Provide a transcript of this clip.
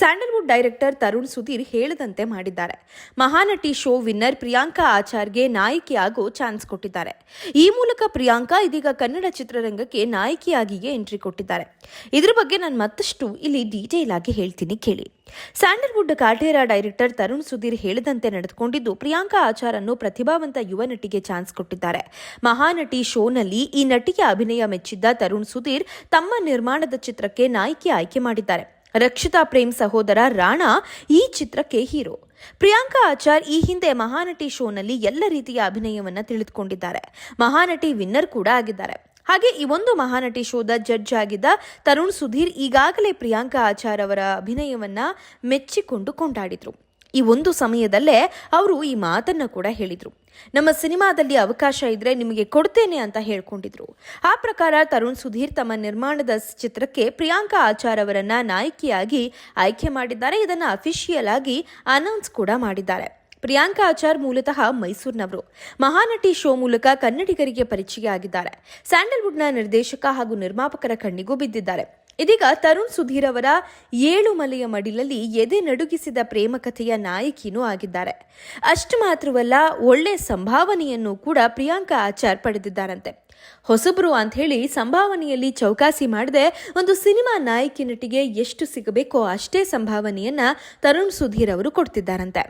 Sandalwood director Tarun Sudhir ಹೇಳದಂತೆ ಮಾಡಿದ್ದಾರೆ. Mahanati show winner Priyanka ಆಚಾರ್ಗೆ ನಾಯಕಿಯಾಗೋ ಚಾನ್ಸ್ ಕೊಟ್ಟಿದ್ದಾರೆ. ಈ ಮೂಲಕ ಪ್ರಿಯಾಂಕಾ ಇದೀಗ ಕನ್ನಡ ಚಿತ್ರರಂಗಕ್ಕೆ ನಾಯಕಿಯಾಗಿಯೇ ಎಂಟ್ರಿ ಕೊಟ್ಟಿದ್ದಾರೆ. ಇದರ ಬಗ್ಗೆ ನಾನು ಮತ್ತಷ್ಟು ಇಲ್ಲಿ ಡೀಟೇಲ್ ಆಗಿ ಹೇಳ್ತೀನಿ ಕೇಳಿ. ಸ್ಯಾಂಡಲ್ವುಡ್ ಕಾಟೇರ ಡೈರೆಕ್ಟರ್ ತರುಣ್ ಸುಧೀರ್ ಹೇಳದಂತೆ ನಡೆದುಕೊಂಡಿದ್ದು, ಪ್ರಿಯಾಂಕಾ ಆಚಾರ್ ಅನ್ನು ಪ್ರತಿಭಾವಂತ ಯುವ ನಟಿಗೆ ಚಾನ್ಸ್ ಕೊಟ್ಟಿದ್ದಾರೆ. ಮಹಾನಟಿ ಶೋನಲ್ಲಿ ಈ ನಟಿಯ ಅಭಿನಯ ಮೆಚ್ಚಿದ್ದ ತರುಣ್ ಸುಧೀರ್ ತಮ್ಮ ನಿರ್ಮಾಣದ ಚಿತ್ರಕ್ಕೆ ನಾಯಕಿ ಆಯ್ಕೆ ಮಾಡಿದ್ದಾರೆ. ರಕ್ಷಿತಾ ಪ್ರೇಮ್ ಸಹೋದರ ರಾಣಾ ಈ ಚಿತ್ರಕ್ಕೆ ಹೀರೋ. ಪ್ರಿಯಾಂಕಾ ಆಚಾರ್ ಈ ಹಿಂದೆ ಮಹಾನಟಿ ಶೋನಲ್ಲಿ ಎಲ್ಲ ರೀತಿಯ ಅಭಿನಯವನ್ನ ತಿಳಿದುಕೊಂಡಿದ್ದಾರೆ. ಮಹಾನಟಿ ವಿನ್ನರ್ ಕೂಡ ಆಗಿದ್ದಾರೆ. ಹಾಗೆ ಈ ಒಂದು ಮಹಾನಟಿ ಶೋದ ಜಡ್ಜ್ ಆಗಿದ್ದ ತರುಣ್ ಸುಧೀರ್ ಈಗಾಗಲೇ ಪ್ರಿಯಾಂಕಾ ಆಚಾರ್ ಅವರ ಅಭಿನಯವನ್ನ ಮೆಚ್ಚಿಕೊಂಡು ಕೊಂಡಾಡಿದ್ರು. ಈ ಒಂದು ಸಮಯದಲ್ಲೇ ಅವರು ಈ ಮಾತನ್ನು ಕೂಡ ಹೇಳಿದರು. ನಮ್ಮ ಸಿನಿಮಾದಲ್ಲಿ ಅವಕಾಶ ಇದ್ರೆ ನಿಮಗೆ ಕೊಡ್ತೇನೆ ಅಂತ ಹೇಳ್ಕೊಂಡಿದ್ರು. ಆ ಪ್ರಕಾರ ತರುಣ್ ಸುಧೀರ್ ತಮ್ಮ ನಿರ್ಮಾಣದ ಚಿತ್ರಕ್ಕೆ ಪ್ರಿಯಾಂಕಾ ಆಚಾರ್ ಅವರನ್ನ ನಾಯಕಿಯಾಗಿ ಆಯ್ಕೆ ಮಾಡಿದ್ದಾರೆ. ಇದನ್ನು ಅಫಿಷಿಯಲ್ ಆಗಿ ಅನೌನ್ಸ್ ಕೂಡ ಮಾಡಿದ್ದಾರೆ. ಪ್ರಿಯಾಂಕಾ ಆಚಾರ್ ಮೂಲತಃ ಮೈಸೂರಿನವರು. ಮಹಾನಟಿ ಶೋ ಮೂಲಕ ಕನ್ನಡಿಗರಿಗೆ ಪರಿಚಯ ಆಗಿದ್ದಾರೆ ಸ್ಯಾಂಡಲ್ವುಡ್ನ ನಿರ್ದೇಶಕ ಹಾಗೂ ನಿರ್ಮಾಪಕರ ಕಣ್ಣಿಗೂ ಬಿದ್ದಿದ್ದಾರೆ. ಇದೀಗ ತರುಣ್ ಸುಧೀರ್ ಅವರ ಏಳು ಮಲೆಯ ಮಡಿಲಲ್ಲಿ ಎದೆ ನಡುಗಿಸಿದ ಪ್ರೇಮ ಕಥೆಯ ನಾಯಕಿನೂ ಆಗಿದ್ದಾರೆ. ಅಷ್ಟು ಮಾತ್ರವಲ್ಲ, ಒಳ್ಳೆ ಸಂಭಾವನೆಯನ್ನು ಕೂಡ ಪ್ರಿಯಾಂಕಾ ಆಚಾರ್ ಪಡೆದಿದ್ದಾರಂತೆ. ಹೊಸಬ್ರು ಅಂತ ಹೇಳಿ ಸಂಭಾವನೆಯಲ್ಲಿ ಚೌಕಾಸಿ ಮಾಡದೆ ಒಂದು ಸಿನಿಮಾ ನಾಯಕಿ ನಟಿಗೆ ಎಷ್ಟು ಸಿಗಬೇಕೋ ಅಷ್ಟೇ ಸಂಭಾವನೆಯನ್ನ ತರುಣ್ ಸುಧೀರ್ ಅವರು ಕೊಡ್ತಿದ್ದಾರಂತೆ.